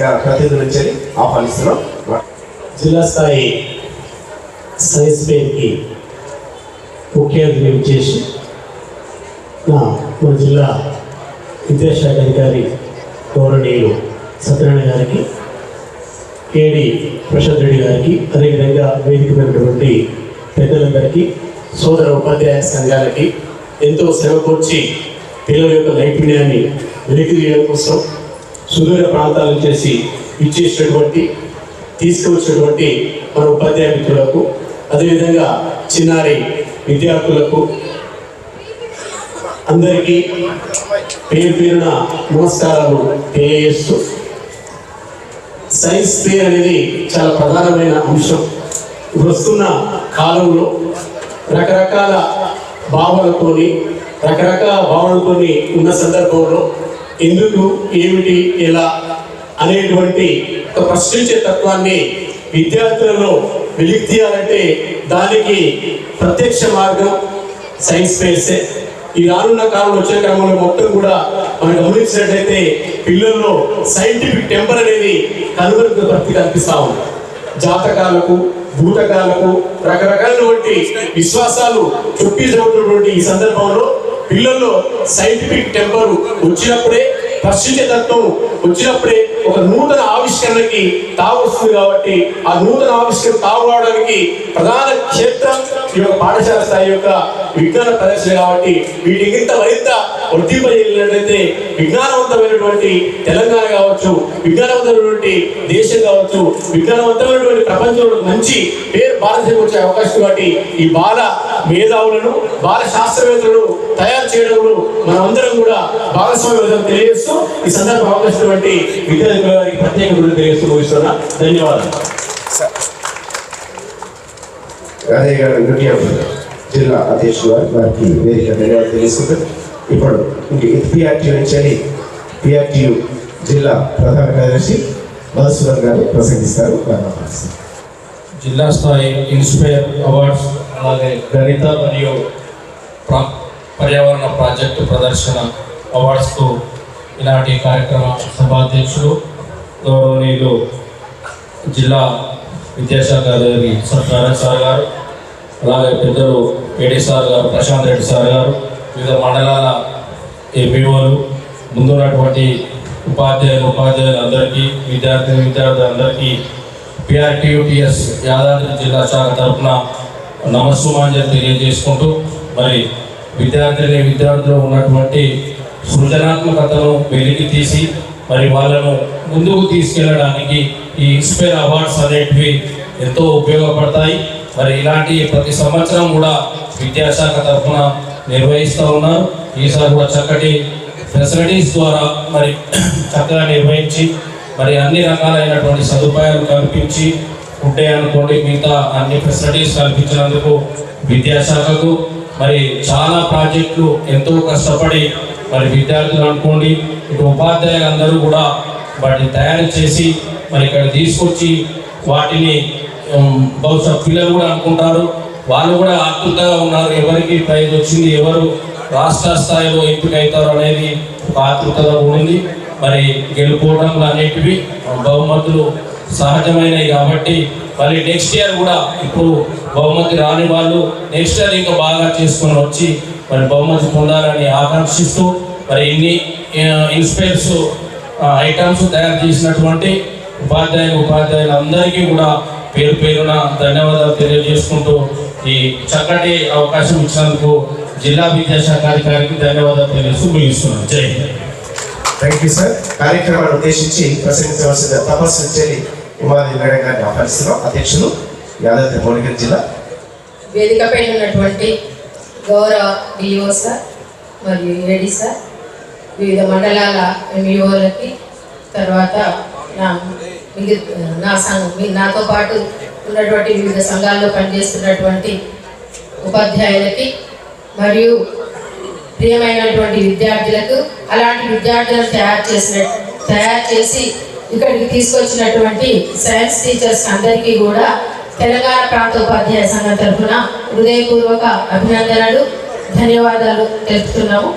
సంఘ ప్రతినిధుల నుంచి ఆహ్వానిస్తున్నాం. జిల్లా స్థాయి సైన్స్ ఫెయిర్కి ముఖ్య అతిథి చేసి మన జిల్లా విద్యాశాఖ అధికారి గౌరవనీయులు సత్యనారాయణ గారికి కేడి ప్రశాంత్ రెడ్డి గారికి అదేవిధంగా వేదిక ఉన్నటువంటి పెద్దలందరికీ సోదర ఉపాధ్యాయ సంఘాలకి ఎంతో శ్రమ కూర్చి పిల్లల యొక్క నైపుణ్యాన్ని వెలికి తీయడం కోసం సుదూర ప్రాంతాల చేసి ఇచ్చేసినటువంటి తీసుకువచ్చినటువంటి మన ఉపాధ్యాయ మిత్రులకు అదేవిధంగా చిన్నారి విద్యార్థులకు అందరికీ పేరు పేరున నమస్కారాలు తెలియజేస్తూ సైన్స్ ఫేర్ అనేది చాలా ప్రధానమైన అంశం. వస్తున్న కాలంలో రకరకాల భావనతోని రకరకాల భావనతోని ఉన్న సందర్భంలో ఎందుకు ఏమిటి ఎలా అనేటువంటి ఒక ప్రశ్నించే తత్వాన్ని విద్యార్థులలో వెలికి తీయాలంటే దానికి ప్రత్యక్ష మార్గం సైన్స్ ఫేర్సే ఈ రానున్న కాలంలో వచ్చే క్రమంలో మొత్తం కూడా మనం గమనించినట్లయితే పిల్లల్లో సైంటిఫిక్ టెంపర్ అనేది కనుగొనుకు ప్రతి కనిపిస్తా ఉంది. జాతకాలకు భూతకాలకు రకరకాలైనటువంటి విశ్వాసాలు చుట్టి చదువుతున్నటువంటి ఈ సందర్భంలో పిల్లల్లో సైంటిఫిక్ టెంపర్ వచ్చినప్పుడే ప్రశ్నించే తత్వం వచ్చినప్పుడే ఒక నూతన ఆవిష్కరణకి తావు వస్తుంది కాబట్టి ఆ నూతన ఆవిష్కరణ తావు ప్రధాన క్షేత్రం ఈ యొక్క పాఠశాల స్థాయి యొక్క విజ్ఞాన ప్రదర్శన కాబట్టి వీటికి ఇంత మరింత వర్తింపజేయాలంటే విజ్ఞానవంతమైనటువంటి తెలంగాణ కావచ్చు విజ్ఞానవంతమైనటువంటి దేశం కావచ్చు విజ్ఞానవంతమైనటువంటి ప్రపంచంలో మంచి పేరు భారతదేశం వచ్చే అవకాశం కాబట్టి ఈ బాల మేధావులను బాల శాస్త్రవేత్తలను తయారు చేయడంలో మనమందరం కూడా భాగస్వామ్యం తెలియజేస్తూ ఈ సందర్భం అవకాశం విద్యార్థుల గారికి ప్రత్యేక కృతజ్ఞతలు తెలియజేస్తూ ముగిస్తున్నా. ధన్యవాదాలు. జిల్లా అధ్యక్షులు వారు వారికి వేదిక ధన్యవాదాలు తెలుసుకుంటారు ఇప్పుడు పిఆర్టీ నుంచి పిఆర్టీయు జిల్లా ప్రధాన కార్యదర్శి మధుసూదన్ గారు ప్రసంగిస్తారు. జిల్లా స్థాయి ఇన్స్పైర్ అవార్డ్స్ అలాగే గణిత మరియు ప్రా పర్యావరణ ప్రాజెక్టు ప్రదర్శన అవార్డ్స్కు ఇలాంటి కార్యక్రమ సభాధ్యక్షులు గౌరవనీయులు జిల్లా విద్యాశాఖ అధికారి సత్యనారాయణ సార్ గారు అలాగే పెద్దలు ఏడీ సార్ గారు ప్రశాంత్ రెడ్డి సార్ గారు వివిధ మండలాల ఎంపీఓలు ముందున్నటువంటి ఉపాధ్యాయులు ఉపాధ్యాయులు అందరికీ విద్యార్థి విద్యార్థులందరికీ పిఆర్టీయూటీఎస్ యాదాద్రి జిల్లా శాఖ తరఫున నమస్సుమాంజలి తెలియజేసుకుంటూ మరి విద్యార్థిని విద్యార్థులు ఉన్నటువంటి సృజనాత్మకతను వెలికి తీసి మరి వాళ్ళను ముందుకు తీసుకెళ్ళడానికి ఈ ఇన్స్పైర్ అవార్డ్స్ అనేటివి ఎంతో ఉపయోగపడతాయి. మరి ఇలాంటి ప్రతి సంవత్సరం కూడా విద్యాశాఖ తరఫున నిర్వహిస్తూ ఉన్నారు. ఈసారి కూడా చక్కటి ఫెసిలిటీస్ ద్వారా మరి చక్కగా నిర్వహించి మరి అన్ని రకాలైనటువంటి సదుపాయాలు కల్పించి ఉంటాయి అనుకోండి మిగతా అన్ని ఫెసిలిటీస్ కల్పించినందుకు విద్యాశాఖకు మరి చాలా ప్రాజెక్టులు ఎంతో కష్టపడి మరి విద్యార్థులు అనుకోండి ఇటు ఉపాధ్యాయులు అందరూ కూడా వాటిని తయారు చేసి మరి ఇక్కడ తీసుకొచ్చి వాటిని బహుశా పిల్లలు కూడా అనుకుంటారు. వాళ్ళు కూడా ఆతృతగా ఉన్నారు. ఎవరికి ప్రైజ్ వచ్చింది ఎవరు రాష్ట్ర స్థాయిలో ఎంపిక అవుతారు అనేది ఒక ఆతృతగా ఉంది. మరి గెలుపోవడంలు అనేటివి బహుమతులు సహజమైనవి కాబట్టి మళ్ళీ నెక్స్ట్ ఇయర్ కూడా ఇప్పుడు బహుమతి రాని వాళ్ళు నెక్స్ట్ ఇయర్ ఇంకా బాగా చేసుకొని వచ్చి మరి బహుమతి పొందాలని ఆకాంక్షిస్తూ మరి ఇన్ని ఇన్స్పైర్స్ ఐటమ్స్ తయారు చేసినటువంటి ఉపాధ్యాయులు ఉపాధ్యాయులు అందరికీ కూడా పేరు పేరున ధన్యవాదాలు తెలియజేసుకుంటూ ఈ చక్కటి అవకాశం ఇచ్చినందుకు జిల్లా విద్యాశాఖ అధికారికి ధన్యవాదాలు తెలియజేస్తూ ముగిస్తున్నాను. జై హింద్. థ్యాంక్ యూ సార్ కార్యక్రమాన్ని ఉద్దేశించి ప్రసంగించవలసిన తపస్సు చెల్లి ఉమాది మేడం గారిని ఆహ్వానిస్తున్నాం అధ్యక్షులు యాదాద్రి భువనగిరి జిల్లా వేదికపై ఉన్నటువంటి గౌరవ డిఓ సార్ మరియు ఏడి సార్ వివిధ మండలాల ఎంఈఓలకి తర్వాత నా నా సంఘ మీ- నాతో పాటు ఉన్నటువంటి వివిధ సంఘాల్లో పనిచేస్తున్నటువంటి ఉపాధ్యాయులకి మరియు ప్రియమైనటువంటి విద్యార్థులకు అలాంటి విద్యార్థులను తయారు చేసిన తయారు చేసి ఇక్కడికి తీసుకొచ్చినటువంటి సైన్స్ టీచర్స్ అందరికీ కూడా తెలంగాణ ప్రాంత ఉపాధ్యాయ సంఘం తరఫున హృదయపూర్వక అభినందనలు ధన్యవాదాలు తెలుపుతున్నాము.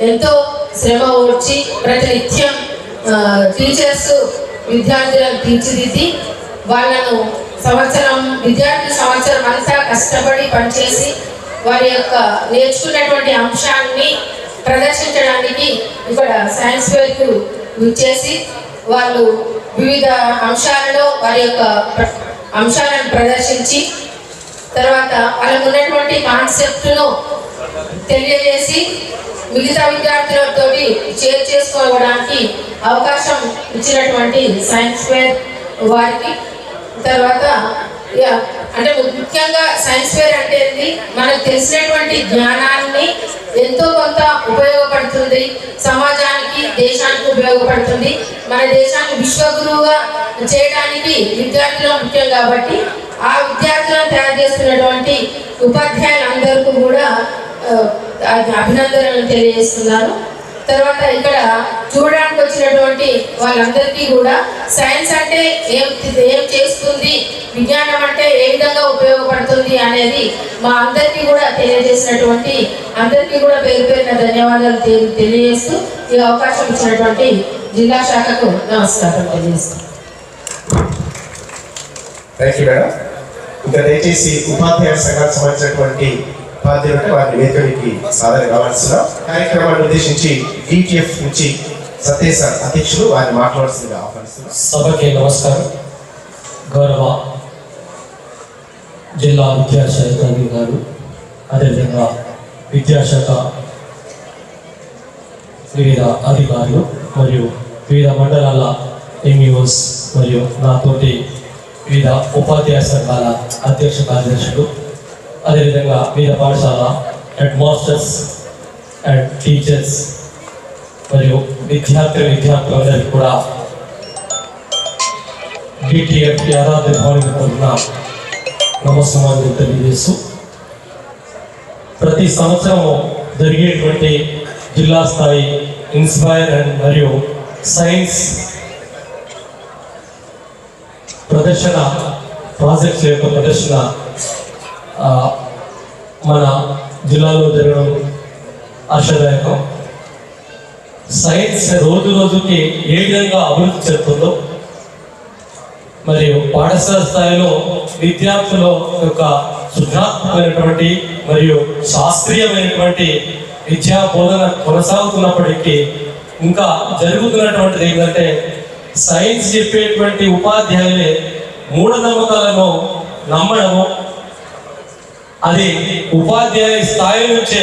ఎంతో శ్రమ ఓడ్చి ప్రతినిత్యం టీచర్స్ విద్యార్థులను తీర్చిదిద్ది వాళ్ళను సంవత్సరం విద్యార్థి సంవత్సరం అంతా కష్టపడి పనిచేసి వారి యొక్క నేర్చుకున్నటువంటి అంశాన్ని ప్రదర్శించడానికి ఇక్కడ సైన్స్ ఫేర్కు విచ్చేసి వాళ్ళు వివిధ అంశాలలో వారి యొక్క అంశాలను ప్రదర్శించి తర్వాత వాళ్ళకు ఉన్నటువంటి కాన్సెప్ట్ను తెలియజేసి మిగతా విద్యార్థులతో షేర్ చేసుకోవడానికి అవకాశం ఇచ్చినటువంటి సైన్స్ ఫేర్ వారికి. తర్వాత అంటే ముఖ్యంగా సైన్స్ ఫేర్ అంటే ఏంటి మనకు తెలిసినటువంటి జ్ఞానాన్ని ఎంతో కొంత ఉపయోగపడుతుంది. సమాజానికి దేశానికి ఉపయోగపడుతుంది. మన దేశాన్ని విశ్వగురువుగా చేయడానికి విద్యార్థులు ముఖ్యం కాబట్టి ఆ విద్యార్థులను తయారు చేస్తున్నటువంటి ఉపాధ్యాయులందరికీ కూడా అభినందనలు తెలియజేస్తున్నారు తర్వాత ఇక్కడ చూడడానికి వచ్చినటువంటి వాళ్ళందరికీ కూడా సైన్స్ అంటే ఏం ఏం చేస్తుంది? విజ్ఞానం అంటే ఏ విధంగా ఉపయోగపడుతుంది అనేది మా అందరికీ కూడా తెలియజేసినటువంటి అందరికీ కూడా పేరు పేరున ధన్యవాదాలు తెలి- తెలియజేస్తూ ఈ అవకాశం ఇచ్చినటువంటి జిల్లా శాఖకు నమస్కారం తెలియజేస్తాను ఇంకా దయచేసి ఉపాధ్యాయ సంఘానికి సంబంధించినటువంటి ఉపాధ్యాయులు ఉంటే వారిని వేదికకి సాధన కావాల్సిన కార్యక్రమాన్ని ఉద్దేశించి డిటిఎఫ్ నుంచి సత్య అధ్యక్షులు వారిని మాట్లాడాల్సిందిగా ఆహ్వానిస్తున్నారు సభకి నమస్కారం. గౌరవ జిల్లా విద్యాశాఖ అధికారులు అదేవిధంగా విద్యాశాఖ వివిధ అధికారులు మరియు వివిధ మండలాల ఎంఈఓస్ మరియు నాతోటి వివిధ ఉపాధ్యాయ సంఘాల అధ్యక్ష కార్యదర్శులు అదేవిధంగా వివిధ పాఠశాల హెడ్ మాస్టర్స్ అండ్ టీచర్స్ మరియు విద్యార్థి విద్యార్థులందరికీ కూడా డిటిఎఫ్ యాదాద్రి భవన్ తరఫున నమస్కారాలు తెలియజేస్తూ ప్రతి సంవత్సరం జరిగేటువంటి జిల్లా స్థాయి ఇన్స్పైర్ అండ్ మరియు సైన్స్ ప్రదర్శన ప్రాజెక్ట్స్ యొక్క ప్రదర్శన మన జిల్లాలో జరగడం ఆశ్చర్యదాయకం సైన్స్ రోజు రోజుకి ఏ విధంగా అభివృద్ధి చెందుతుందో మరియు పాఠశాల స్థాయిలో విద్యార్థుల యొక్క సృజనాత్మకమైనటువంటి మరియు శాస్త్రీయమైనటువంటి విద్యా బోధన కొనసాగుతున్నప్పటికీ ఇంకా జరుగుతున్నటువంటిది ఏంటంటే సైన్స్ చెప్పేటువంటి ఉపాధ్యాయులే మూఢనమ్మకాలను నమ్మడము అది ఉపాధ్యాయ స్థాయి నుంచే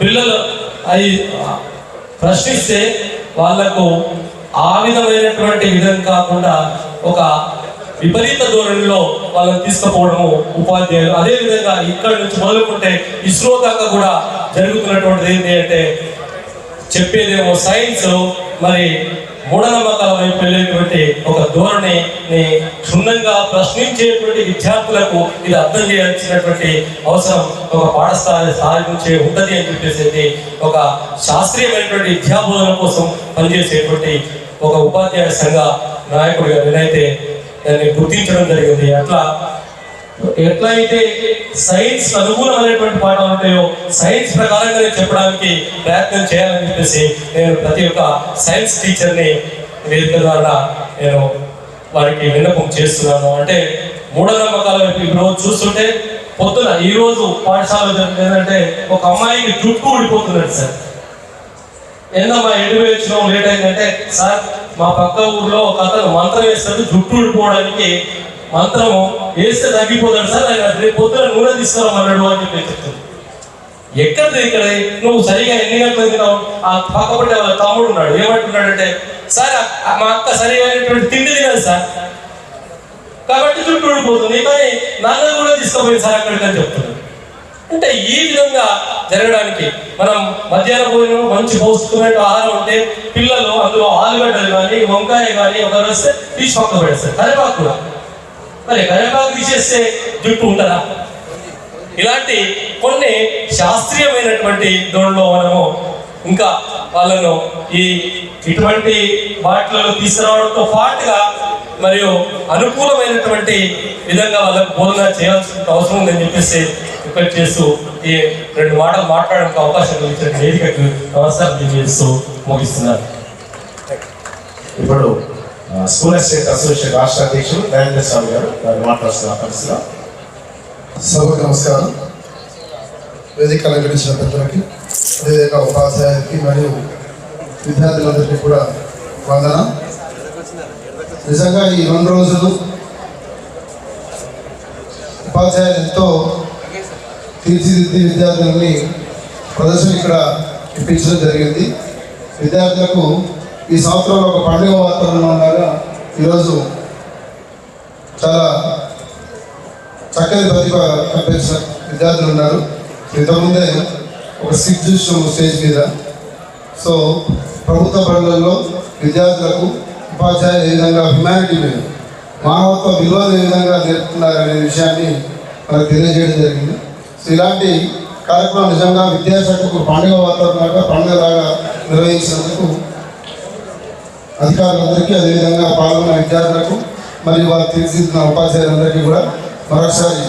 పిల్లలు అవి ప్రశ్నిస్తే వాళ్ళకు ఆ విధమైనటువంటి విధం కాకుండా ఒక విపరీత ధోరణిలో వాళ్ళని తీసుకుపోవడము ఉపాధ్యాయులు. అదే విధంగా ఇక్కడ నుంచి మొదలుకుంటే ఇస్రో దాకా కూడా జరుగుతున్నటువంటిది ఏంటి అంటే చెప్పేదేమో సైన్స్ మరి మూఢనమ్మకాల వైపు వెళ్ళేటువంటి ఒక ధోరణిని క్షుణ్ణంగా ప్రశ్నించేటువంటి విద్యార్థులకు ఇది అర్థం చేయాల్సినటువంటి అవసరం ఒక పాఠశాల స్థాయి నుంచే ఉంటది అని చెప్పేసి ఒక శాస్త్రీయమైనటువంటి విద్యాబోధన కోసం పనిచేసేటువంటి ఒక ఉపాధ్యాయ సంఘ నాయకుడిగా నేనైతే దాన్ని గుర్తించడం జరిగింది. అట్లా ఎట్లా అయితే సైన్స్ అనుకూలమైనటువంటి పాఠాలు ఉంటాయో సైన్స్ ప్రకారంగానే చెప్పడానికి ప్రయత్నం చేయాలని చెప్పేసి నేను ప్రతి ఒక్క సైన్స్ టీచర్ని వేదిక ద్వారా నేను వారికి విన్నపం చేస్తున్నాను. అంటే మూఢనమ్మకాల వైపు ఈరోజు చూస్తుంటే పొద్దున ఈ రోజు పాఠశాల ఏంటంటే ఒక అమ్మాయికి జుట్టు ఊడిపోతున్నాడు సార్. ఏందమ్మా ఎటు వచ్చినాం లేట్ అయిందంటే సార్ మా పక్క ఊర్లో ఒక అతను మంత్రం వేస్తాడు జుట్టు ఊడిపోవడానికి మాత్రం వేస్తే తగ్గిపోతాడు సార్ ఆయన రేపు పొద్దున నూనె తీసుకురామన్నాడు అని చెప్పి చెప్తాను ఎక్కడ ఇక్కడ? నువ్వు సరిగా ఎన్ని గంటలు తిన్నావు? ఆ పక్కపడి వాళ్ళ తమ్ముడు ఉన్నాడు. ఏమంటున్నాడంటే సార్ మా అక్క సరిగా తిండి తినదు సార్. కాబట్టి చుట్టూ ఊడిపోతుంది. కానీ నాన్న కూడా తీసుకుపోయింది సార్ అక్కడికి అని చెప్తున్నాడు అంటే ఈ విధంగా జరగడానికి మనం మధ్యాహ్న భోజనం మంచి పౌష్టికమైన ఆహారం ఉంటే పిల్లలు అందులో ఆలుగడ్డలు కానీ వంకాయ కానీ ఒకరు వస్తే తీసి పక్క పెడతారు. కరివేపాకు కూడా మరి కరివేపాకు తీసేస్తే జుట్టు ఉంటుందా? ఇలాంటి కొన్ని శాస్త్రీయమైనటువంటి దోణలో మనము ఇంకా వాళ్ళను ఈ ఇటువంటి వాటిలో తీసుకురావడంతో పాటుగా మరియు అనుకూలమైనటువంటి విధంగా వాళ్ళకు బోధన చేయాల్సిన అవసరం ఉందని చెప్పేసి రిక్వెస్ట్ చేస్తూ ఈ రెండు మాటలు మాట్లాడడానికి అవకాశం కలిగించిన వేదికకు నమస్కారం తెలియజేస్తూ ముగిస్తున్నారు ఇప్పుడు స్కూల్ అసోసియేట్ అసోసియేట్ రాష్ట్ర అధ్యక్షులు నరేంద్ర స్వామి గారు వారు మాట్లాడుతున్నారు పరిస్థితిలో. సభకు నమస్కారం. వేదిక అలంకరించిన పెద్దలకి అదేవిధంగా ఉపాధ్యాయులకి మరియు విద్యార్థులందరికీ కూడా వందన. నిజంగా ఈ రెండు రోజులు ఉపాధ్యాయులు ఎంతో తీర్చిదిద్ది విద్యార్థులని ప్రదర్శన ఇక్కడ ఇప్పించడం జరిగింది. విద్యార్థులకు ఈ సంవత్సరంలో ఒక పండుగ వాతావరణం ఉండగా ఈరోజు చాలా చక్కని ప్రతిభ కనిపించిన విద్యార్థులు ఉన్నారు. ఇంతకుముందే ఒక సిక్స్ చూసినాము స్టేజ్ మీద. సో ప్రభుత్వ బడులలో విద్యార్థులకు ఉపాధ్యాయులు ఏ విధంగా హ్యుమానిటీ మీద మానవత్వ విలువలు ఏ విధంగా నేర్పుతున్నారు అనే విషయాన్ని మనకు తెలియజేయడం జరిగింది. సో ఇలాంటి కార్యక్రమం నిజంగా విద్యాశాఖకు పండుగ వాతావరణంగా పండుగలాగా నిర్వహించినందుకు అధికారులందరికీ అదేవిధంగా పాల్గొన్న విద్యార్థులకు మరియు వారు తీర్చిదిద్దిన ఉపాధ్యాయులందరికీ కూడా మరొకసారి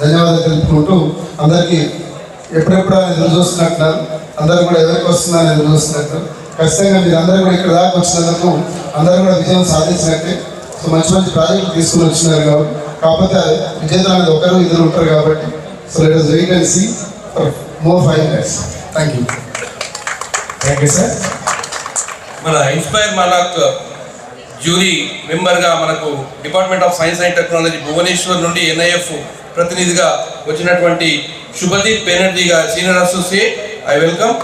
ధన్యవాదాలు తెలుపుకుంటూ అందరికీ ఎప్పుడెప్పుడు అని ఎదురు చూస్తున్నట్టున్నారు. అందరూ కూడా ఎవరికి వస్తున్నారని ఎదురు చూస్తున్నట్టు. ఖచ్చితంగా మీరు అందరూ కూడా ఇక్కడ దాకా వచ్చినందుకు అందరూ కూడా విజయం సాధించినట్టే. సో మంచి మంచి ప్రాజెక్టులు తీసుకుని వచ్చినారు కాబట్టి. కాకపోతే విజేతలు అనేది ఒకరు ఇద్దరు ఉంటారు కాబట్టి. So let us wait and see for more five minutes thank you thank you sir మన ఇన్స్పైర్ మనాక్ జ్యూరీ మెంబర్గా మనకు department of science and technology Bhubaneswar నుండి ఎన్ఐఎఫ్ ప్రతినిధిగా వచ్చినటువంటి శుభదీప్ బెనర్జీ గారు senior associate I welcome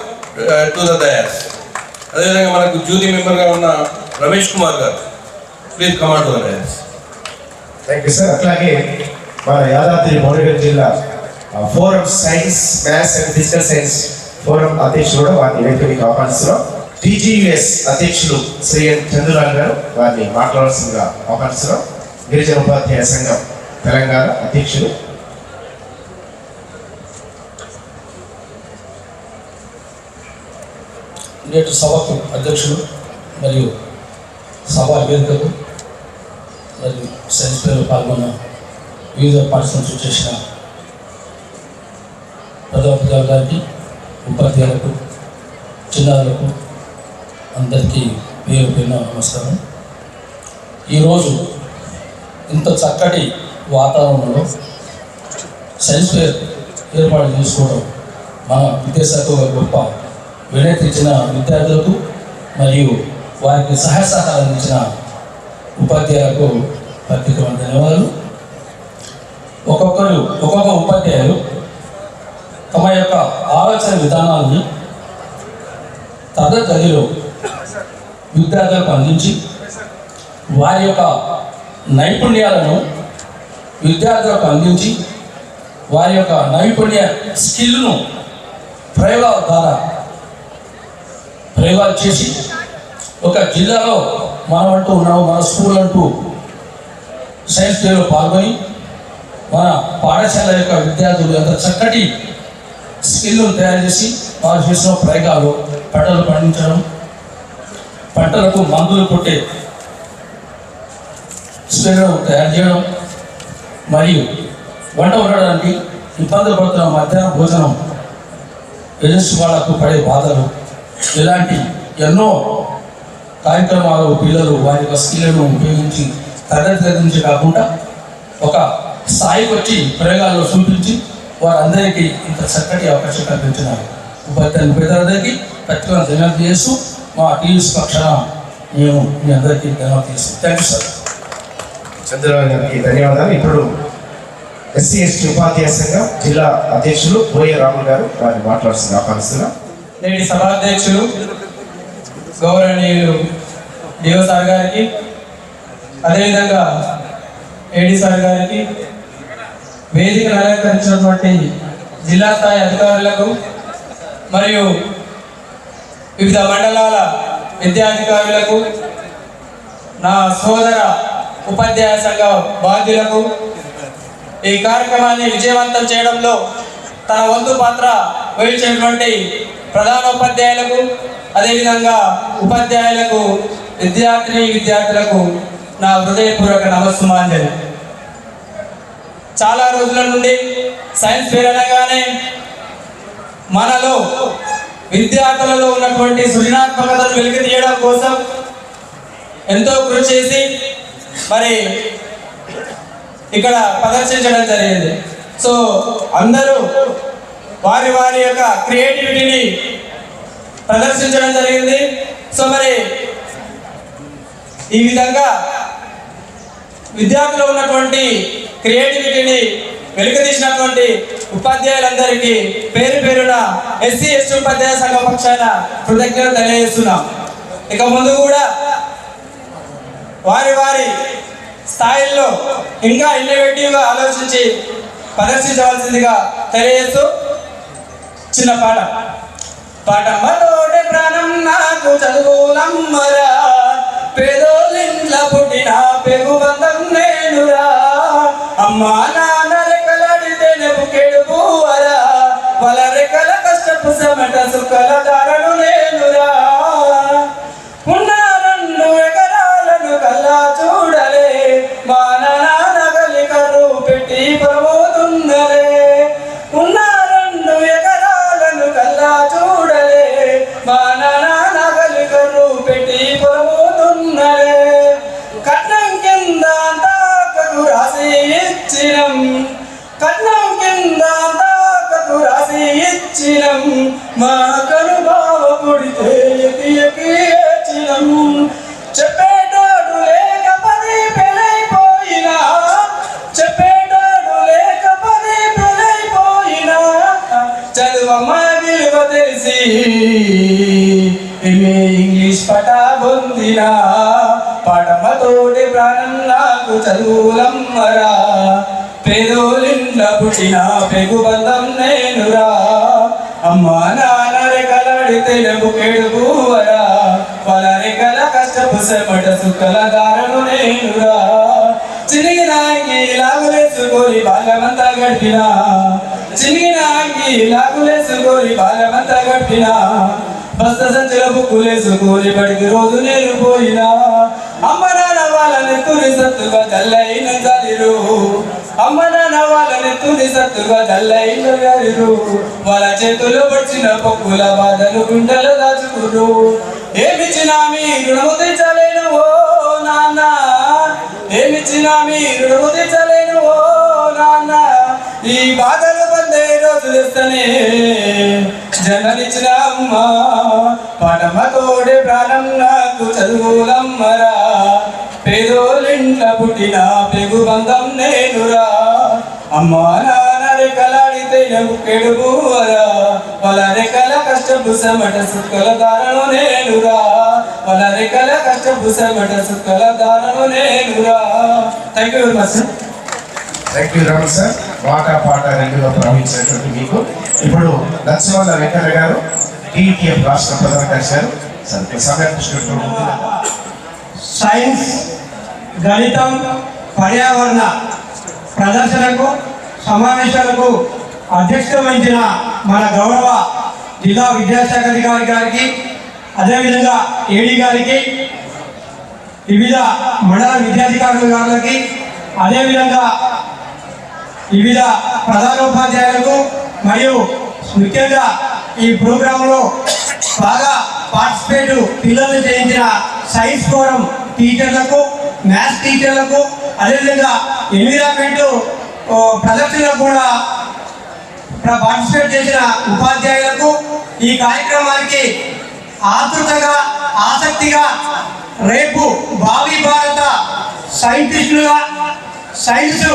to the dais అదేవిధంగా మనకు jury మెంబర్గా ఉన్న రమేష్ కుమార్ గారు please command to the dais thank you sir అట్లాగే మన యాదాద్రి భువనగిరి జిల్లా forum science maths and physical science forum అధ్యక్షుడు కూడా వారిని ఆహ్వానిస్తున్నాం టీజీయుఎస్ అధ్యక్షులు శ్రీ ఎన్ చంద్రరాజు గారు వారిని మాట్లాడాల్సిందిగా ఆహ్వానిస్తున్నాం. గిరిజన ఉపాధ్యాయ సంఘం తెలంగాణ అధ్యక్షులు. నేటి సభకు అధ్యక్షులు మరియు సభా వేదికకు మరియు సైన్స్ పాల్గొన్న వివిధ పాఠశాల చేసిన ప్రజాపతిరావు గారికి ఉపాధ్యాయులకు చిన్నారులకు అందరికీ పేరు పేరు నమస్కారం. ఈరోజు ఇంత చక్కటి వాతావరణంలో సైన్స్ ఫేర్ ఏర్పాటు చేసుకోవడం మన విద్యాశాఖ ఒక గొప్ప వినతి విద్యార్థులకు మరియు వారికి సహాయ సహకారం అందించిన ఉపాధ్యాయులకు ప్రత్యేకమైన ధన్యవాదాలు. ఒక్కొక్కరు ఒక్కొక్క ఉపాధ్యాయులు తమ యొక్క ఆలోచన విధానాన్ని తరగతిలో విద్యార్థులకు అందించి వారి యొక్క నైపుణ్యాలను విద్యార్థులకు అందించి వారి యొక్క నైపుణ్య స్కిల్ను ప్రయోగాల ద్వారా ప్రయోగాలు చేసి ఒక జిల్లాలో మనం అంటూ ఉన్నాము మన స్కూల్ అంటూ సైన్స్ డేలో పాల్గొని మన పాఠశాల యొక్క విద్యార్థులు ఎంత చక్కటి స్కిల్ను తయారు చేసి వారు చేసిన ప్రయోగాలు పంటలు పండించడం పంటలకు మందులు కొట్టే స్ప్రేలను తయారు చేయడం మరియు వంట వండడానికి ఇబ్బందులు పడుతున్న మధ్యాహ్న భోజనం ఏజెన్సీ వాళ్ళకు పడే బాధలు. ఇలాంటి ఎన్నో కార్యక్రమాలు పిల్లలు వారి యొక్క స్కిల్లను ఉపయోగించి తరగతి నుంచి కాకుండా ఒక స్థాయికి వచ్చి ప్రయోగాల్లో చూపించి వారందరికీ ఇంత చక్కటి అవకాశం కల్పించినారు. ఉపాధ్యాయులు పేదలందరికీ ప్రత్యేకంగా ధన్యవాదాలు చేస్తూ మా టీవీస్ పక్షాన మేము మీ అందరికీ ధన్యవాదాలు చేస్తాం థ్యాంక్ యూ సార్ చంద్రబాబు గారికి ధన్యవాదాలు. ఇప్పుడు ఎస్సీ ఎస్టీ ఉపాధ్యాయ సంఘం జిల్లా అధ్యక్షులు బోయ రాములు గారు వారిని మాట్లాడుతున్న ఆహ్వానిస్తున్నాం నేటి సభాధ్యక్షులు గౌరవనీయులు డిఓ సార్ గారికి అదేవిధంగా ఏడి సార్ గారికి వేదికను అలంకరించినటువంటి జిల్లా స్థాయి అధికారులకు మరియు వివిధ మండలాల విద్యాధికారులకు నా సోదర ఉపాధ్యాయ సంఘ బాధ్యులకు ఈ కార్యక్రమాన్ని విజయవంతం చేయడంలో తన వంతు పాత్ర వహించినటువంటి ప్రధాన ఉపాధ్యాయులకు అదేవిధంగా ఉపాధ్యాయులకు విద్యార్థిని విద్యార్థులకు నా హృదయపూర్వక నమస్సుమాంజలి. చాలా రోజుల నుండి సైన్స్ ఫేర్ అనగానే మనలో విద్యార్థులలో ఉన్నటువంటి సృజనాత్మకతను వెలికి తీయడం కోసం ఎంతో కృషి చేసి మరి ఇక్కడ ప్రదర్శించడం జరిగింది. సో అందరూ వారి వారి యొక్క క్రియేటివిటీని ప్రదర్శించడం జరిగింది. సో మరి ఈ విధంగా విద్యార్థులు ఉన్నటువంటి క్రియేటివిటీని వెలుగుదీసినటువంటి ఉపాధ్యాయులందరికీ పేరు పేరున ఎస్సీ ఎస్టీ ఉపాధ్యాయ సంఘ పక్షాన కృతజ్ఞతలు తెలియజేస్తున్నాం. ఇక ముందు కూడా వారి వారి స్థాయిల్లో ఇంకా ఇన్నోవేటివ్గా ఆలోచించి ప్రదర్శించవలసిందిగా తెలియజేస్తూ చిన్న పాట. పాటమ్మతోటి ప్రాణం నాకు చదువులమ్మరా పేదోళ్ళ పుట్టిన పెగు బంధం నేనురా. అమ్మా నాన్న రెక్కలాడితే నెప్పుకెడు వరా వాళ్ళ రెక్కల కష్టపు సమట సుఖల దారను నేనురా. ఉన్న మా పట్టినా బస్త సంచుల బుక్కులేసుకొని బడికి రోజు నేను పోయినా. అమ్మ నాన్న వాళ్ళని తుని సత్తుగా తల్లైన జాలిరు అమ్మ నాన్న వాళ్ళని తుని సత్తుగా తల్లైన జాలిరు వాళ్ళ చేతులు పడిచిన పప్పుల బాధలు గుండెలు దాచుకురు ఏమిచ్చినా మీ రుణము తీర్చలేను ఓ నాన్న. ఏమిచ్చినా మీ రుణము తీర్చలేను ఓ నాన్న. ఈ బాధలు పొందే రోజు తెస్తనే జననిచ్చినమ్మ అమ్మ ప్రాణం నాకు చదువులమ్మరా. పేదోలింట పుట్టిన పెగు బంధం నేనురా. అమ్మా నాన్న కలాడితే నెప్పుకెడు పూవరా వాళ్ళ రెక్కల కష్టపు సమట సుక్కల దారను నేనురా. వాళ్ళ రెక్కల కష్టపు సమట సుక్కల దారను నేనురా. Thank you very much sir thank you Ram sir మాట పాట రెండులో ప్రవహించినటువంటి మీకు. ఇప్పుడు నరసింహ వెంకట గారు టీటీఎఫ్ రాష్ట్ర ప్రధాన కార్యదర్శి సమయం సైన్స్ గణితం పర్యావరణ ప్రదర్శనకు సమావేశాలకు అధ్యక్షత వహించిన మన గౌరవ జిల్లా విద్యాశాఖ అధికారి గారికి అదేవిధంగా ఏడీ గారికి వివిధ మండల విద్యాధికారుల గారికి అదేవిధంగా వివిధ ప్రధానోపాధ్యాయులకు మరియు ముఖ్యంగా ఈ ప్రోగ్రాంలో బాగా పార్టిసిపేట్ పిల్లలు చేయించిన సైన్స్ ఫోరం టీచర్లకు మ్యాథ్స్ టీచర్లకు అదేవిధంగా ఎన్విరాన్మెంట్ ప్రదర్శనలకు కూడా పార్టిసిపేట్ చేసిన ఉపాధ్యాయులకు ఈ కార్యక్రమానికి ఆతృతగా ఆసక్తిగా రేపు భావి భారత సైంటిస్టులుగా సైన్స్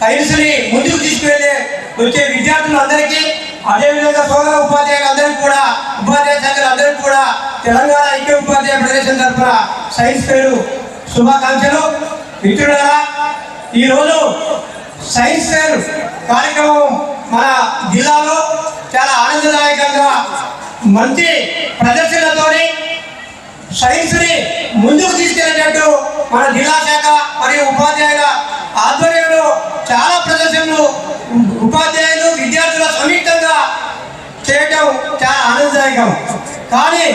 సైన్స్ని ముందుకు తీసుకువెళ్ళే వచ్చే విద్యార్థులందరికీ అదేవిధంగా సోదర ఉపాధ్యాయులందరికీ కూడా ఉపాధ్యాయ సంఘాలందరికీ కూడా తెలంగాణ ఐక్య ఉపాధ్యాయ ప్రదేశం తరఫున సైన్స్ పేరు శుభాకాంక్షలు. మిత్రులారా ఈరోజు సైన్స్ ఫేర్ కార్యక్రమం మన జిల్లాలో చాలా ఆనందదాయకంగా మంచి ప్రదర్శనలతోని సైన్స్ని ముందుకు తీసుకెళ్ళేటట్టు మన జిల్లా శాఖ మరియు ఉపాధ్యాయుల ఆధ్వర్యంలో చాలా ప్రదర్శనలు ఉపాధ్యాయులు విద్యార్థుల సంయుక్తంగా చేయటం చాలా ఆనందదాయకం. కానీ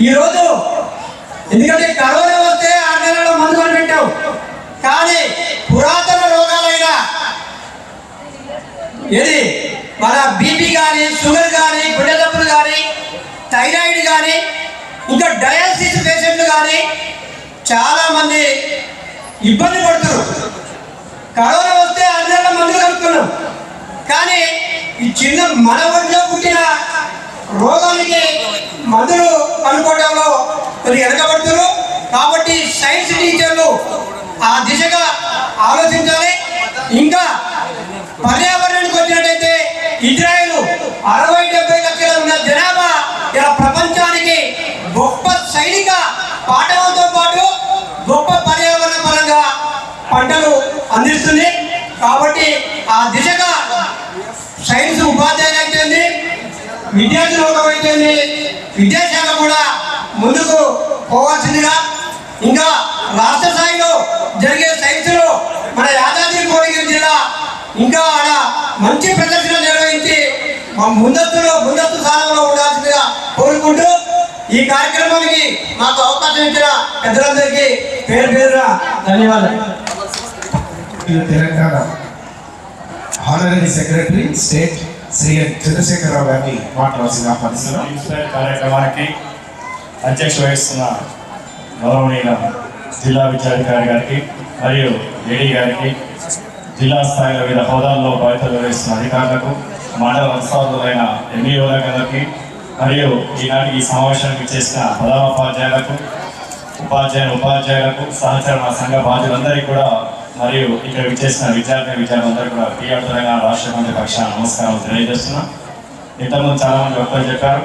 ఈరోజు ఎందుకంటే కరోనా వస్తే ఆరు నెలల్లో మందు కనిపెట్టాం కానీ పురాతన రోగాలైన ఏది? మన బీపీ కానీ షుగర్ కానీ గుండె దప్పులు కానీ థైరాయిడ్ కానీ ఇంకా డయాలసిస్ పేషెంట్లు కానీ చాలామంది ఇబ్బంది పడుతున్నారు. కరోనా వస్తే అందరం మందులు కలుపుతున్నాం కానీ ఈ చిన్న మన ఒంట్లో పుట్టిన రోగానికి మందులు కనుక్కోవడంలో కొద్దిగా వెనకబడుతున్నారు. కాబట్టి సైన్స్ టీచర్లు ఆ దిశగా ఆలోచించాలి. ఇంకా పర్యావరణానికి వచ్చినట్టయితే ఇజ్రాయెల్ అరవై డెబ్బై లక్షల ఉన్న జనాభా ఇలా ప్రపంచానికి గొప్ప సైనిక పాఠవంతో పాటు గొప్ప పర్యావరణ పంటలు అందిస్తుంది. కాబట్టి ఆ దిశగా సైన్స్ ఉపాధ్యాయులు అయితే విద్యార్థి లోకం అయితేంది విద్యాశాఖ కూడా ముందుకు పోవాల్సిందిగా. ఇంకా రాష్ట్ర స్థాయిలో జరిగే సైన్స్లో మన యాదాద్రి భువనగిరి జిల్లా ఇంకా ఆడ మంచి ప్రదర్శన నిర్వహించి మా ముందస్తులో ముందస్తు స్థానంలో ఉండాల్సిందిగా కోరుకుంటూ ఈ కార్యక్రమానికి మాకు అవకాశం ఇచ్చిన పెద్దలందరికీ పేరు పేరున ధన్యవాదాలు. ఇది Telangana honorary secretary state Shri N Chandrasekhararao గారిని మాట్లాడాల్సిన ఆహ్వానిస్తున్నాం ఇన్స్పైర్ కార్యక్రమానికి అధ్యక్ష వహిస్తున్న గౌరవనీయుల జిల్లా విద్యాధికారి గారికి మరియు ఏడీ గారికి జిల్లా స్థాయిలో వివిధ హోదాల్లో బాధ్యతలు నిర్వహిస్తున్న అధికారులకు మండల ఉత్సవాలైన ఎంఈఓల గారికి మరియు ఈనాటి ఈ సమావేశానికి చేసిన ప్రధాన ఉపాధ్యాయులకు ఉపాధ్యాయులు ఉపాధ్యాయులకు సహచర సంఘ బాధ్యులందరికీ కూడా మరియు ఇక్కడ విచ్చేసిన విద్యార్థి విద్యార్థులందరూ కూడా పిఆర్ తెలంగాణ రాష్ట్ర మంత్రి పక్షాన నమస్కారం తెలియజేస్తున్నాం. ఇంతకుముందు చాలా మంది చెప్పారు.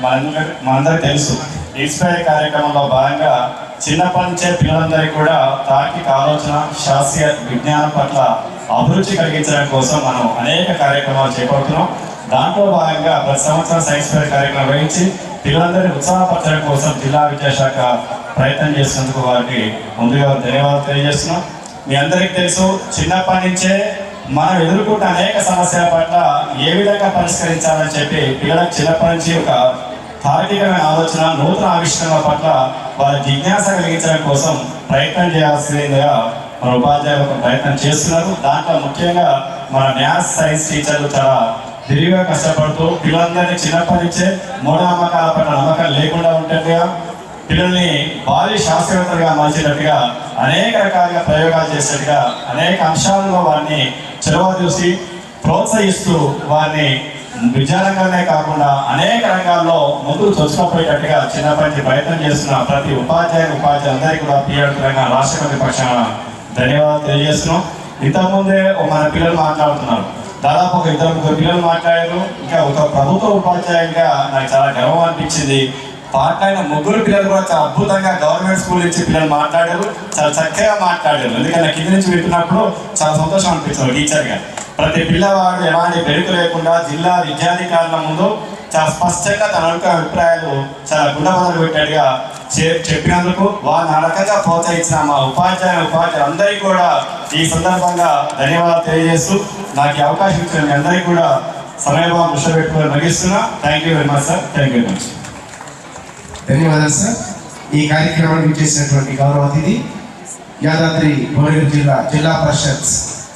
మనందరి మనందరికీ తెలుసు. ఇన్స్పైర్ కార్యక్రమంలో భాగంగా చిన్నప్పటి నుంచే పిల్లలందరికీ కూడా తార్కిక ఆలోచన శాస్త్రీయ విజ్ఞానం పట్ల అభిరుచి కలిగించడం కోసం మనం అనేక కార్యక్రమాలు చేపడుతున్నాం. దాంట్లో భాగంగా ప్రతి సంవత్సరం సైన్స్ ఫేర్ కార్యక్రమం వహించి పిల్లలందరినీ ఉత్సాహపరచడం కోసం జిల్లా విద్యాశాఖ ప్రయత్నం చేసినందుకు వారికి ముందుగా ధన్యవాదాలు తెలియజేస్తున్నాం. మీ అందరికీ తెలుసు చిన్నప్పటి నుంచే మనం ఎదుర్కొంటే అనేక సమస్యల పట్ల ఏ విధంగా పరిష్కరించాలని చెప్పి పిల్లలకు చిన్నప్పటి నుంచి ఒక తార్కికమైన ఆలోచన నూతన ఆవిష్కరణల పట్ల వారి జిజ్ఞాస కలిగించడం కోసం ప్రయత్నం చేయాల్సిందిగా మన ఉపాధ్యాయులు ఒక ప్రయత్నం చేస్తున్నారు. దాంట్లో ముఖ్యంగా మన మ్యాథ్స్ సైన్స్ టీచర్లు చాలా తిరిగిగా కష్టపడుతూ పిల్లలందరినీ చిన్నప్పటి నుంచే మూఢనమ్మకాల పట్ల నమ్మకం లేకుండా ఉంటుందిగా. పిల్లల్ని భారీ శాస్త్రవేత్తలుగా మార్చేటట్టుగా అనేక రకాలుగా ప్రయోగాలు చేసేట్టుగా అనేక అంశాలలో వారిని చొరవ చూసి ప్రోత్సహిస్తూ వారిని విద్యారంగానే కాకుండా అనేక రంగాల్లో ముందుకు చొచ్చుకపోయేటట్టుగా చిన్నప్పటి నుంచి ప్రయత్నం చేస్తున్న ప్రతి ఉపాధ్యాయులు ఉపాధ్యాయులందరికీ కూడా పిఆర్ తెలంగాణ రాష్ట్ర ప్రతిపక్షాన ధన్యవాదాలు తెలియజేస్తున్నాం. ఇంతకుముందే మన పిల్లలు మాట్లాడుతున్నారు. దాదాపు ఒక ఇద్దరు ముగ్గురు పిల్లలు మాట్లాడారు. ఇంకా ఒక ప్రభుత్వ ఉపాధ్యాయుగా నాకు చాలా గర్వం అనిపించింది. మాట్లాడిన ముగ్గురు పిల్లలు కూడా చాలా అద్భుతంగా గవర్నమెంట్ స్కూల్ నుంచి పిల్లలు మాట్లాడారు. చాలా చక్కగా మాట్లాడారు. ఎందుకంటే కింద నుంచి వింటున్నప్పుడు చాలా సంతోషం అనిపించింది టీచర్గా ప్రతి పిల్లవాడు ఎలాంటి బెరుకు లేకుండా జిల్లా విద్యాధికారుల ముందు చాలా స్పష్టంగా తన యొక్క అభిప్రాయాలు చాలా గుండబదలు పెట్టాడుగా చెప్పినందుకు వారిని అడగగా ప్రోత్సహించిన మా ఉపాధ్యాయులు ఉపాధ్యాయులు అందరికీ కూడా ఈ సందర్భంగా ధన్యవాదాలు తెలియజేస్తూ నాకు ఈ అవకాశం ఇచ్చిన మీ అందరికీ కూడా సమయభావం దృష్టి పెట్టుకుని ముగిస్తున్నా thank you very much sir thank you very much ధన్యవాదాలు సార్. ఈ కార్యక్రమానికి చేసినటువంటి గౌరవ అతిథి యాదాద్రి భువనగిరి జిల్లా జిల్లా పరిషత్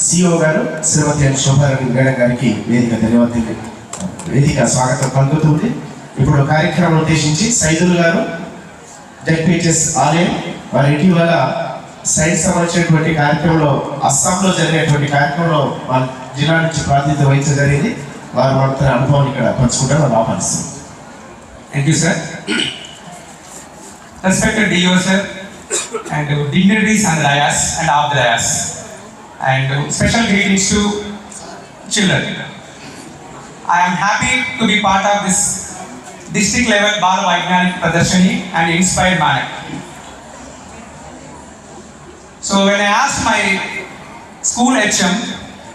సిఓ గారు శ్రీమతి ఎన్ శోభారాణి మేడం గారికి వేదిక ధన్యవాదాలు. వేదిక స్వాగతం పలుకుతుంది. ఇప్పుడు కార్యక్రమం ఉద్దేశించి సైదులు గారు జడ్పీహెచ్ఎస్ ఆలయం వారి ఇటీవల సైన్స్ సంబంధించినటువంటి కార్యక్రమంలో అస్సాంలో జరిగినటువంటి కార్యక్రమంలో వాళ్ళ జిల్లా నుంచి ప్రాతినిధ్యం వహించడం జరిగింది. వారు మన అనుభవాన్ని ఇక్కడ పంచుకుంటారు వాళ్ళు ఆహ్వానిస్తారు thank you sir Respected DO, sir, and dignitaries and dayas and off the dayas, and special greetings to children. I am happy to be part of this district level Bala Vaignanik Pradarshani and Inspired Manak. So when I asked my school HM,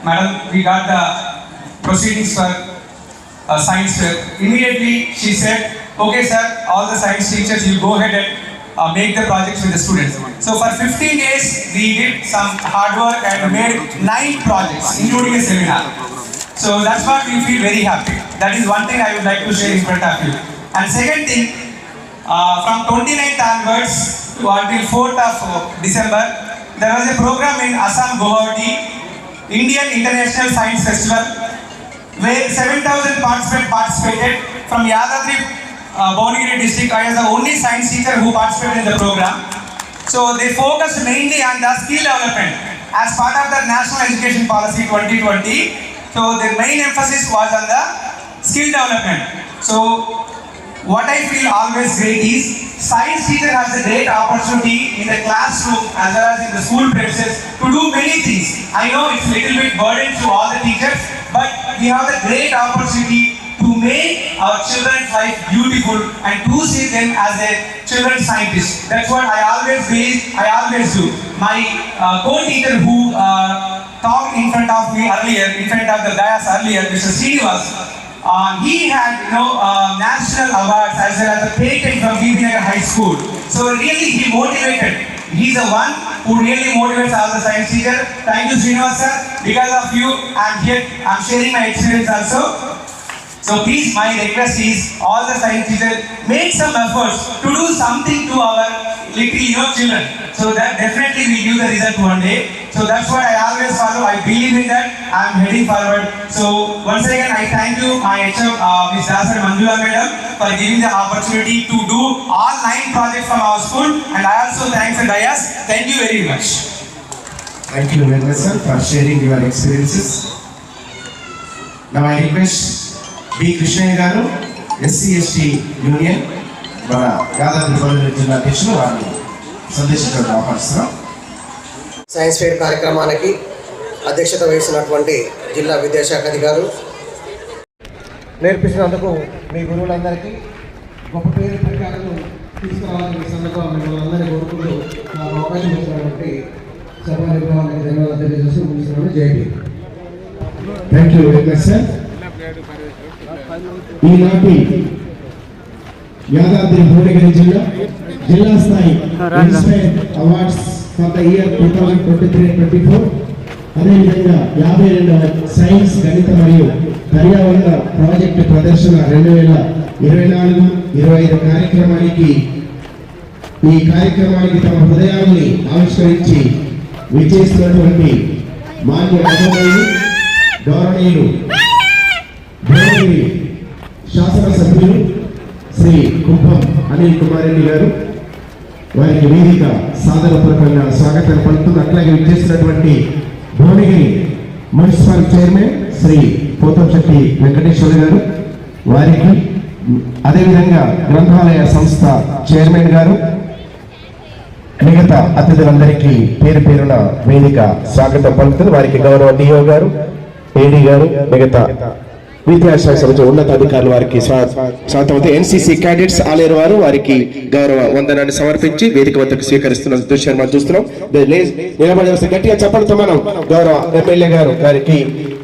Madam, we got the proceedings for uh, science fair. Immediately she said, okay sir, all the science teachers, you go ahead and uh, make the projects with the students. So for 15 days, we did some hard work and made nine projects, including a seminar. So that's what we feel very happy. That is one thing I would like to share in front of you. And second thing, uh, from 29th onwards to until 4th of uh, December, there was a program in Assam Guwahati, Indian International Science Festival, where 7,000 participants participated from Yadadri uh, district, I was the only science teacher who participated in the program. So they focused mainly on the skill development as part of the National Education Policy 2020. So the main emphasis was on the skill development. So what I feel always great is science teacher has a great opportunity in the classroom as well as in the school premises to do many things. I know it's a little bit burden to all the teachers, but we have a great opportunity to make our children's life beautiful and to see them as a children scientist. That's what I always believe, I always do. My uh, co-teacher who uh, talked in front of me earlier, in front of the dais earlier, Mr. Srinivas, uh, he had, you know, uh, national awards as well as a patent from Vivinagar High School. So really he motivated. He's the one who really motivates all the science teacher. Thank you, Srinivas sir. Because of you, I'm here. I'm sharing my experience also. So please, my request is all the science teachers make some efforts to do something to our little you know children. So that definitely we give the result one day. So that's what I always follow. I believe in that. I'm heading forward. So once again, I thank you, my HM, uh, Ms. Dasar Manjula madam, for giving the opportunity to do all nine projects from our school. And I also thank the Dayas. Thank you very much. Thank you much, sir, for sharing your experiences. Now I request B. Krishnaiah గారు SC ST union మన యాదాద్రి భువనగిరి జిల్లా అధ్యక్షులు వారిని సందేశించడం ఆహ్వానిస్తున్నాం. Science fair కార్యక్రమానికి అధ్యక్షత వహిస్తున్నటువంటి జిల్లా విద్యాశాఖ అధికారు నేర్పించినందుకు మీ గురువులందరికీ గొప్ప పేరు ప్రఖ్యాతలు తీసుకురావాలని ఈ సందర్భంగా మిమ్మల్ని అందరినీ కోరుకుంటూ నాకు అవకాశం ఇచ్చినటువంటి సభ నిర్వహణకి ధన్యవాదాలు తెలియజేస్తూ ముగిస్తున్నాను. JP thank you very much sir ఈనాటి యాదాద్రి భువనగిరి జిల్లా జిల్లా స్థాయి awards for the year two thousand twenty three twenty four అదేవిధంగా యాభై రెండవ సైన్స్ గణిత మరియు పర్యావరణ ప్రాజెక్టు ప్రదర్శన రెండు వేల ఇరవై నాలుగు ఇరవై ఐదు కార్యక్రమానికి ఈ కార్యక్రమానికి తమ హృదయాన్ని ఆవిష్కరించి విజయిస్తున్నటువంటి మాన్య గౌరవనీయులు గౌరవనీయులు శాసనసభ్యులు శ్రీ కుంభం అనిల్ కుమారెడ్డి గారు వారికి వేదిక సాధనపూర్వకంగా స్వాగతం పలుకుతుంది. అట్లాగే విచ్చేసినటువంటి భువనగిరి మున్సిపల్ చైర్మన్ శ్రీ పోతంశెట్టి వెంకటేశ్వర గారు వారికి అదేవిధంగా గ్రంథాలయ సంస్థ చైర్మన్ గారు మిగతా అతిథులందరికీ పేరు పేరున వేదిక స్వాగతం పలుకుతుంది. వారికి గౌరవ డిఓ గారు ఏడీ గారు మిగతా విద్యాశాఖ సంబంధించిన ఉన్నతాధికారులు వారికి స్వాగతం ఎన్సీసీ క్యాడెట్స్ ఆలేరు వారు వారికి గౌరవ వందనాన్ని సమర్పించి వేదిక వద్దకు స్వీకరిస్తున్న దృశ్యాన్ని మనం చూస్తున్నాం. నిలబడి గట్టిగా చెప్పడంతో మనం గౌరవ ఎమ్మెల్యే గారు గారికి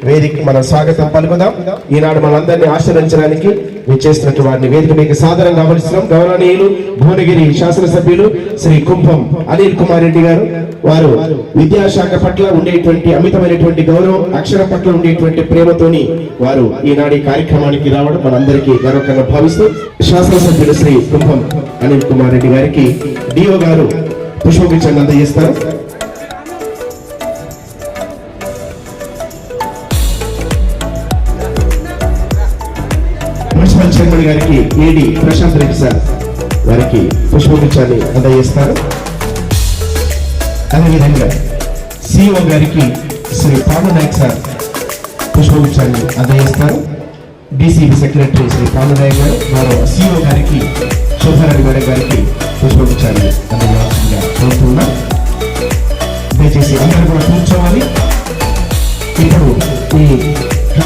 వేదిక మనం స్వాగతం పలుకుదాం. ఈనాడు మనందరినీ ఆశ్రయించడానికి విచ్చేసినట్టు వారిని వేదిక మీకు సాధారణంగా ఆహ్వానిస్తున్నాం. గౌరవనీయులు భువనగిరి శాసనసభ్యులు శ్రీ కుంభం అనిల్ కుమార్ రెడ్డి గారు వారు విద్యాశాఖ పట్ల ఉండేటువంటి అమితమైనటువంటి గౌరవం అక్షరం పట్ల ఉండేటువంటి ప్రేమతోని వారు ఈనాడు ఈ కార్యక్రమానికి రావడం మనందరికీ గర్వకంగా భావిస్తూ శాసనసభ్యులు శ్రీ కుంభం అనిల్ కుమార్ రెడ్డి గారికి డిఓ గారు పుష్పగుచ్చం అందజేస్తారు. గారికి ఏడి ప్రశాంత్ రెడ్డి సార్ వారికి పుష్పగుచ్చాన్ని అందజేస్తారు. అదేవిధంగా సిఇఓ గారికి శ్రీ పాండు నాయక్ సార్ పుష్పగుచ్చాన్ని అందజేస్తారు. డిసిబి సెక్రటరీ శ్రీ పాండు నాయక్ గారు మరో సిఇఓ గారికి శోభారెడ్డి మేడం గారికి పుష్పగుచ్చాన్ని అందజేయాల్సిందిగా కోరుతున్నా. దయచేసి అందరూ కూడా కూర్చోవాలి. ఇప్పుడు ఈ